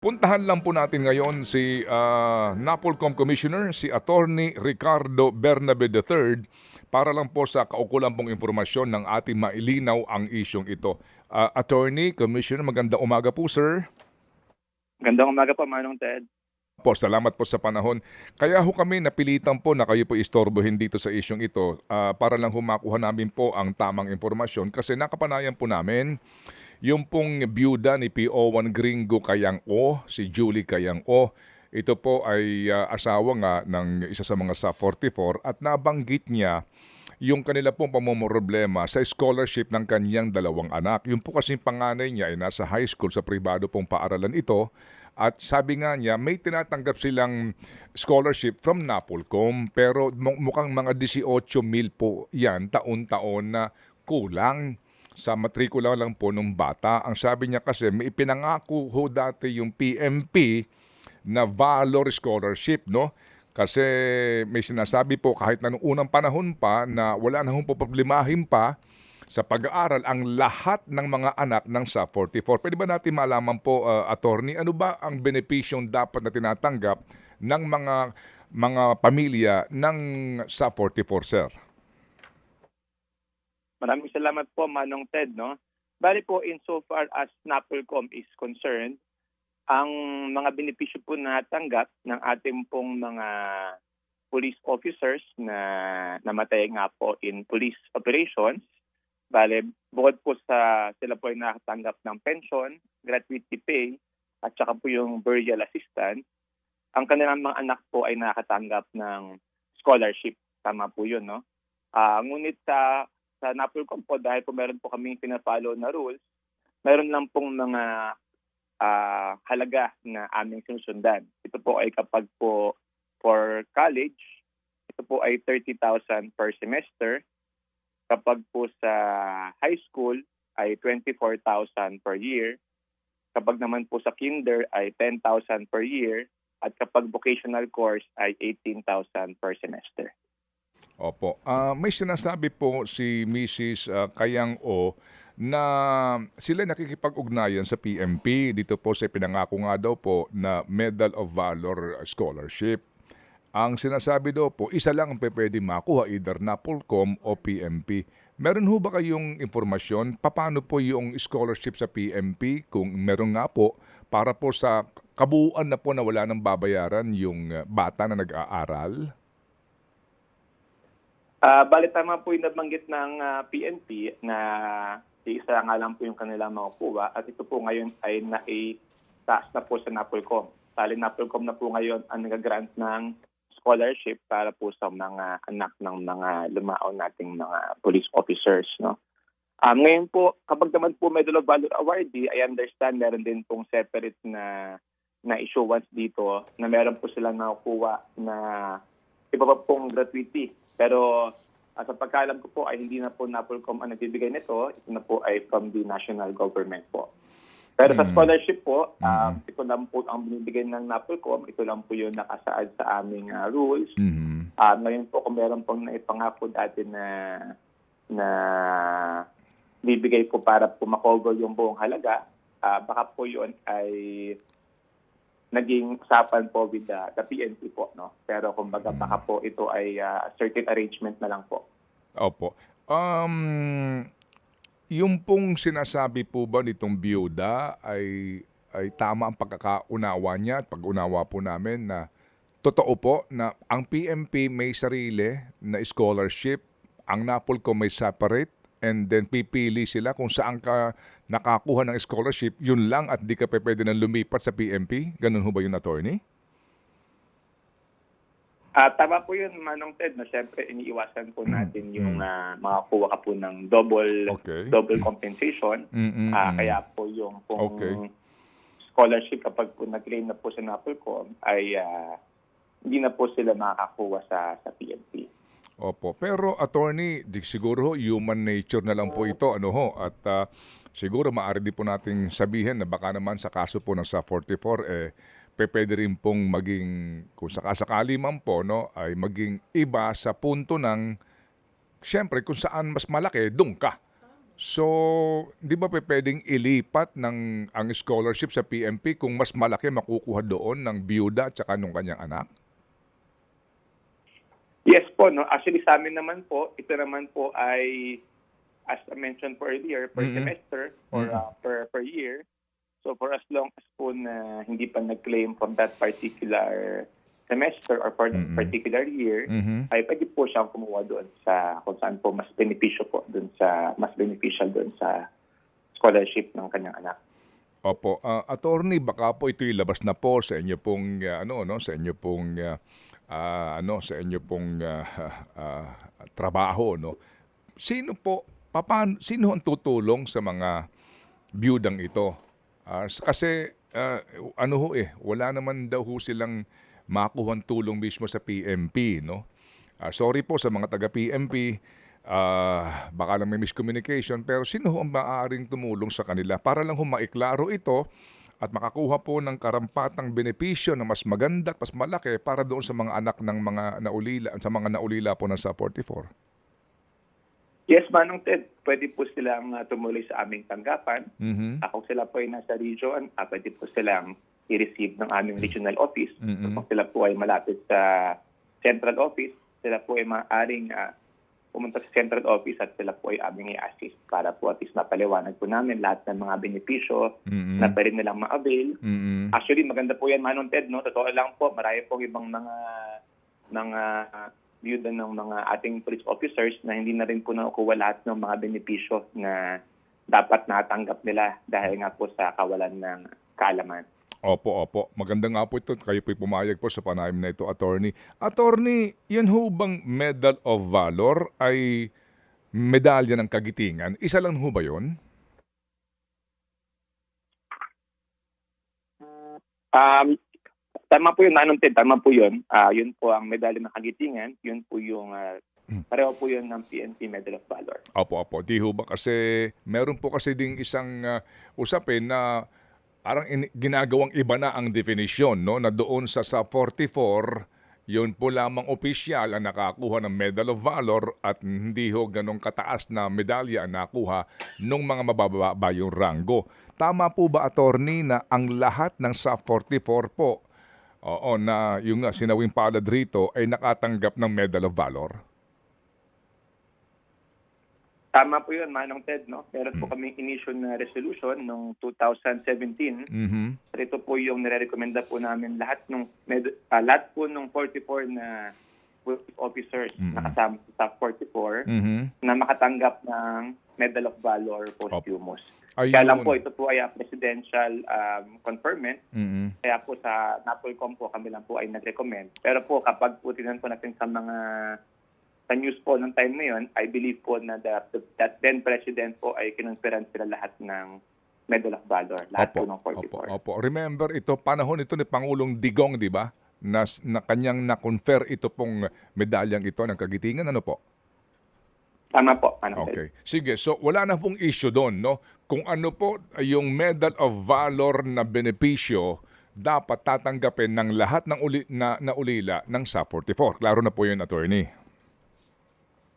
Puntahan lang po natin ngayon si ah, NAPOLCOM Commissioner, si Attorney Ricardo Bernabe III para lang po sa kaukulan pong informasyon ng ating mailinaw ang isyong ito. Ah, Attorney, Commissioner, magandang umaga po sir. Gandang umaga po, Manong Ted. Po, salamat po sa panahon. Kaya ho kami napilitan po na kayo po istorbohin dito sa isyong ito ah, para lang humakuha namin po ang tamang informasyon kasi nakapanayan po namin yung pong byuda ni PO1 Gringo Kayang O, si Julie Kayang O. Ito po ay ah, asawa nga ng isa sa mga sa 44 at nabanggit niya yung kanila pong pamomroblema sa scholarship ng kanyang dalawang anak. Yung po kasing panganay niya ay nasa high school sa pribado pong paaralan ito at sabi nga niya may tinatanggap silang scholarship from Napolcom pero mu- mukhang mga 18 mil po yan taon-taon na kulang sa matrikula lang po ng bata. Ang sabi niya kasi may ipinangako ho dati yung PMP na valor scholarship, no? Kasi may sinasabi po kahit na noong unang panahon pa na wala na hong poproblemahin pa sa pag-aaral ang lahat ng mga anak ng sa 44. Pwede ba natin malaman po, uh, attorney, ano ba ang benepisyong dapat na tinatanggap ng mga mga pamilya ng sa 44, sir? Maraming salamat po, Manong Ted. No? Bali po, insofar as NAPOLCOM is concerned, ang mga benepisyo po na natanggap ng ating pong mga police officers na namatay nga po in police operations, bale, bukod po sa sila po ay nakatanggap ng pension, gratuity pay, at saka po yung burial assistance, ang kanilang mga anak po ay nakatanggap ng scholarship. Tama po yun, no? Ah, ngunit sa sa NAPOLCOM po, dahil po meron po kaming pinapollow na rules, meron lang pong mga ah, halaga na aming sinusundan. Ito po ay kapag po for college, ito po ay 30,000 per semester. Kapag po sa high school ay 24,000 per year. Kapag naman po sa kinder ay 10,000 per year. At kapag vocational course ay 18,000 per semester. Opo. Ah, may sinasabi po si Mrs. ah, Kayang O na sila nakikipag-ugnayan sa PMP. Dito po sa pinangako nga daw po na Medal of Valor Scholarship. Ang sinasabi daw po, isa lang ang pwede makuha, either NAPOLCOM o PMP. Meron ho ba kayong informasyon? Paano po yung scholarship sa PMP kung meron nga po para po sa kabuuan na po na wala nang babayaran yung ah, bata na nag-aaral? Ah, bali tama po yung nabanggit ng ah, PNP na isa nga lang po yung kanilang makukuha at ito po ngayon ay naitaas na po sa NAPOLCOM. Bali NAPOLCOM na po ngayon ang nag-grant ng scholarship para po sa mga anak ng mga lumao nating mga police officers. No? Um, ngayon po, kapag naman po Medal of Valor awardee, I understand meron din pong separate na na issuance dito na meron po silang nakukuha na iba pa pong gratuity. Pero uh, sa pagkaalam ko po ay hindi na po NAPOLCOM ang nagbibigay nito. Ito na po ay from the national government po. Pero sa Mm. scholarship po, um, Mm. ito lang po ang binibigay ng NAPOLCOM. Ito lang po yung nakasaad sa aming uh, rules. Mhm. Ah, ngayon po kung meron pong naipangako dati na na bibigay po para po makover yung buong halaga, ah, baka po yun ay naging usapan po with the, the PNP po. No? Pero kumbaga baka po ito ay ah, certain arrangement na lang po. Opo. Um, yung pong sinasabi po ba nitong biyuda ay ay tama ang pagkakaunawa niya at pag-unawa po namin na totoo po na ang PMP may sarili na scholarship, ang NAPOLCO may separate, and then pipili sila kung saan ka nakakuha ng scholarship, yun lang at di ka pa pwede na lumipat sa PMP? Ganun ho ba yun, attorney? Ah, tama po yun, Manong Ted, na syempre iniiwasan po natin yung uh, makakuha ka po ng double Okay. double compensation. Mm-mm. Ah, kaya po yung pong Okay. scholarship kapag po nag-claim na po sa NAPOLCOM ay ah, hindi na po sila makakakuha sa sa PNP. Opo. Pero attorney, di siguro human nature na lang po ito. Ano ho? At ah, siguro maaari din po nating sabihin na baka naman sa kaso po ng sa 44, eh, pwede rin pong maging, kung sakasakali man po, no, ay maging iba sa punto ng, siyempre, kung saan mas malaki, doon ka. So, di ba pwedeng ilipat ng ang scholarship sa PMP kung mas malaki makukuha doon ng byuda at saka nung kanyang anak? Po, no. Actually sa amin naman po, ito naman po ay as I mentioned po earlier, per Mhm. semester or Mhm. uh, per per year. So for as long as po na hindi pa nag-claim from that particular semester or for that Mhm. particular year, Mhm. ay pwede po siyang kumuha doon sa kung saan po mas benepisyo po doon sa mas beneficial doon sa scholarship ng kanyang anak. Opo, ah, attorney, baka po ito'y labas na po sa inyo pong ah, ano no, sa inyo pong ah, ah, ano, sa inyo pong ah, ah, trabaho no. Sino po papan sino ang tutulong sa mga byudang ito? S- kasi ah, ano ho eh, wala naman daw ho silang makuhang tulong mismo sa PMP, no? Ah, sorry po sa mga taga PMP, ah, baka lang may miscommunication, pero sino ho ang maaaring tumulong sa kanila para lang ho maiklaro ito at makakuha po ng karampatang benepisyo na mas maganda at mas malaki para doon sa mga anak ng mga naulila, sa mga naulila po ng sa 44. Yes, Manong Ted, pwede po silang uh, tumuloy sa aming tanggapan. Mhm. Ah, kung sila po ay nasa region, ah, pwede po silang i-receive ng aming regional office. Mhm. Kung sila po ay malapit sa central office, sila po ay maaaring ah, pumunta sa central office at sila po ay aming i-assist para po at least mapaliwanag po namin lahat ng mga benepisyo Mhm. na pwede nilang ma-avail. Mhm. Actually, maganda po yan, Manong Ted, no? Totoo lang po, marami pong ibang mga mga byuda ng mga ating police officers na hindi na rin po nakukuha lahat ng mga benepisyo na dapat natanggap nila dahil nga po sa kawalan ng kaalaman. Opo, opo. Maganda nga po ito. Kayo po'y pumayag po sa panayam na ito, attorney. Attorney, yun ho bang Medal of Valor ay medalya ng kagitingan? Isa lang ho ba yun? Um, tama po yun, Manong Ted, tama po yun. Ah, yun po ang medalya ng kagitingan. Yun po yung, ah, pareho po yun ng PNP Medal of Valor. Opo, opo. Di ho ba kasi meron po kasi ding isang ah, usapin na parang in- ginagawang iba na ang definisyon, no? Na doon sa sa 44, yun po lamang opisyal ang nakakuha ng Medal of Valor at hindi ho ganong kataas na medalya ang nakuha nung mga mabababa yung ranggo. Tama po ba, attorney, na ang lahat ng sa 44 po, oo, na yung sinawing palad rito ay nakatanggap ng Medal of Valor? Tama po yun, Manong Ted, no? Meron po kaming initial na resolution noong 2017 Mhm. Ito po yung nire-recommenda po namin lahat ng med- ah, lahat po ng 44 na officers Mhm. na kasama sa staff 44 Mhm. na makatanggap ng Medal of Valor posthumous. Ayun. Kaya lang po ito po ay a presidential um, conferment Mhm. kaya po sa NAPOLCOM po kami lang po ay nag-recommend. Pero po kapag po tingnan po natin sa mga sa news po ng time na yun, I believe po na the, the- that then president po ay kinonferan sila lahat ng Medal of Valor. Lahat po ng 44. Opo, opo. Remember, ito, panahon ito ni Pangulong Digong, di ba? Na, na kanyang na-confer ito pong medalyang ito ng kagitingan. Ano po? Tama po. Ted. Okay. Sige, so wala na pong issue doon, no? Kung ano po yung Medal of Valor na benepisyo, dapat tatanggapin ng lahat ng uli, na, na ulila ng SA 44. Klaro na po yun, attorney.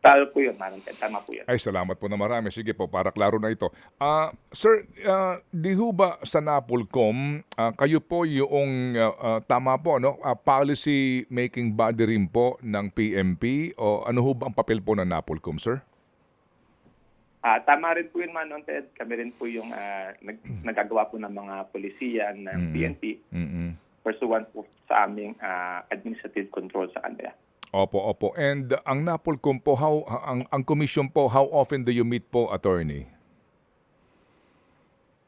Talo po yun, Ted. Tama po yun. Ay, salamat po na marami. Sige po, para klaro na ito. Ah, sir, ah, di ho ba sa Napolcom, ah, kayo po yung, ah, ah, tama po, no? Ah, policy making body rin po ng PMP o ano ho ba ang papel po ng Napolcom, sir? Ah, tama rin po yun, Manong Ted. Kami rin po yung ah, nag- nagagawa po ng mga polisiya ng Mm. PNP mm pursuant po sa aming ah, administrative control sa kanila. Opo, opo. And ang Napolcom po, how, ang, ang commission po, how often do you meet po, attorney?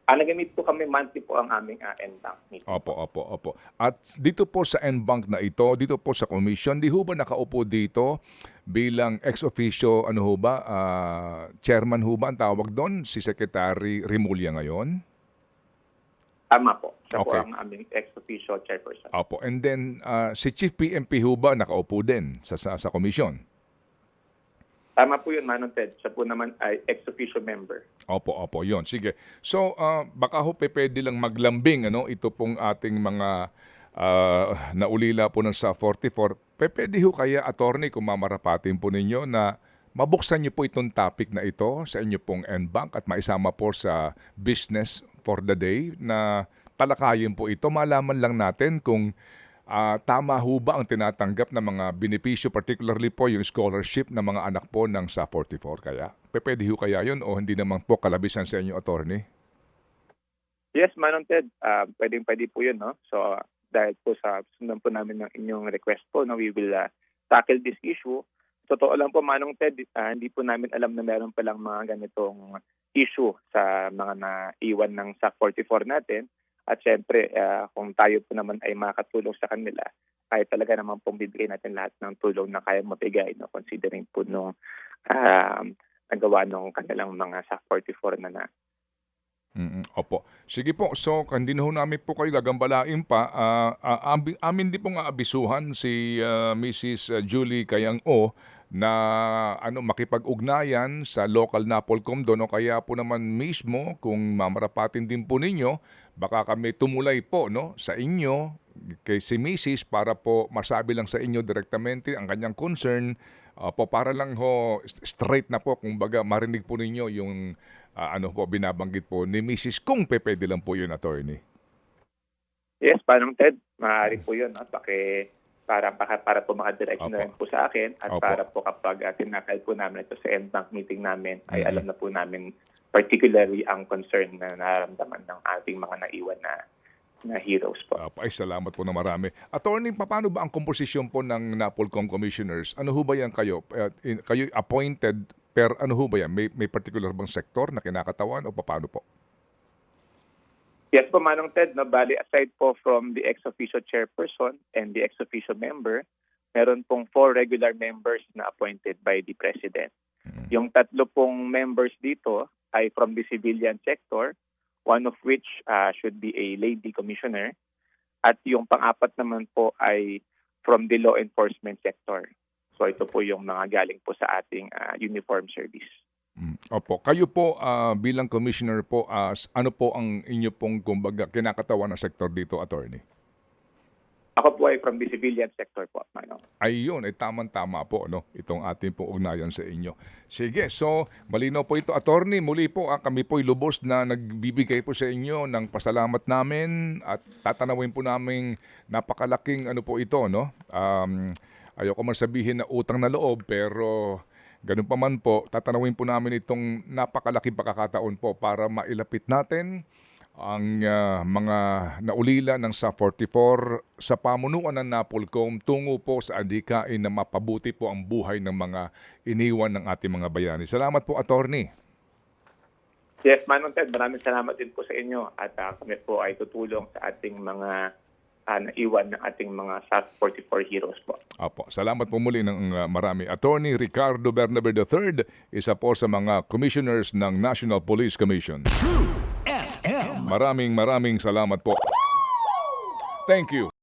Ah, nagamit po kami monthly po ang aming uh, NBank meeting. Opo, opo, opo. At dito po sa NBank na ito, dito po sa commission, di ho ba nakaupo dito bilang ex officio, ano ho ba, ah, chairman ho ba ang tawag doon, si Secretary Rimulya ngayon? Tama po. Siya Okay. po ang aming ex-officio chairperson. Opo. And then, ah, si Chief PMP ho ba nakaupo din sa, sa, sa commission? Tama po yun, Manong Ted. Siya po naman ay ex-officio member. Opo, opo, yon. Sige. So, ah, baka ho pe pwede lang maglambing, ano, ito pong ating mga ah, naulila po ng sa 44. Pe pwede ho kaya, attorney, kung mamarapatin po ninyo na mabuksan niyo po itong topic na ito sa inyo pong NBank at maisama po sa business for the day na talakayin po ito. Malaman lang natin kung ah, tama ho ba ang tinatanggap ng mga benepisyo, particularly po yung scholarship ng mga anak po ng sa 44 kaya? Pwede ho kaya yun o hindi naman po kalabisan sa inyo, attorney? Yes, Manong Ted, uh, pwedeng pwede po yun. No? So dahil po sa sundan po namin ng inyong request po, no, we will uh, tackle this issue. Totoo lang po, Manong Ted, ah, hindi po namin alam na meron palang mga ganitong issue sa mga naiwan ng sa 44 natin. At syempre, ah, kung tayo po naman ay makatulong sa kanila, ay talaga naman pong bibigay natin lahat ng tulong na kaya mabigay, no, considering po nung um, nagawa nung kanilang mga sa 44 na na. Mm, opo. Sige po. So, hindi na namin po kayo gagambalain pa. Ah, ah, ambi- amin din pong aabisuhan si ah, Mrs. Julie Kayang O na ano makipag-ugnayan sa local Napolcom doon o kaya po naman mismo kung mamarapatin din po ninyo baka kami tumulay po no sa inyo kay si Mrs. para po masabi lang sa inyo direktamente ang kanyang concern ah, po para lang ho st- straight na po kung baga marinig po ninyo yung ah, ano po binabanggit po ni Mrs. kung pe- pwede lang po yun attorney. Yes, Manong Ted, maaari po yun. No? Paki, para, para, para po makadirect Opo. na rin po sa akin at Opo. para po kapag uh, tinakal po namin ito sa end-bank meeting namin, ay Mhm. alam na po namin particularly ang concern na nararamdaman ng ating mga naiwan na na heroes po. Ah, ay, salamat po na marami. Attorney, paano ba ang komposisyon po ng Napolcom Commissioners? Ano ho ba yan kayo? Eh, in- kayo appointed per ano ho ba yan? May, may particular bang sektor na kinakatawan o paano po? Yes po, Manong Ted, no, bali aside po from the ex-officio chairperson and the ex-officio member, meron pong four regular members na appointed by the President. Mm. Yung tatlo pong members dito ay from the civilian sector, one of which uh, should be a lady commissioner, at yung pang-apat naman po ay from the law enforcement sector. So ito po yung mga galing po sa ating uh, uniform service. Mm, Opo. Kayo po ah, bilang commissioner po, as ano po ang inyo pong kumbaga kinakatawan na sektor dito, attorney? Ako po ay from the civilian sector po, Manong. Ayun, ay tamang-tama po no, itong ating pong ugnayan sa inyo. Sige, so malinaw po ito. Attorney, muli po ah, kami po'y lubos na nagbibigay po sa inyo ng pasalamat namin at tatanawin po namin napakalaking ano po ito, no? Um, ayoko man sabihin na utang na loob, pero ganun pa man po, tatanawin po namin itong napakalaking pakakataon po para mailapit natin ang ah, mga naulila ng sa 44 sa pamunuan ng Napolcom tungo po sa adikain na mapabuti po ang buhay ng mga iniwan ng ating mga bayani. Salamat po, attorney. Yes, Manong Ted, maraming salamat din po sa inyo at ah, kami po ay tutulong sa ating mga ah, naiwan ng ating mga SAS 44 heroes po. Apo, salamat po muli ng ah, marami. Attorney Ricardo Bernabe III, isa po sa mga commissioners ng National Police Commission. FM. Maraming maraming salamat po. Thank you.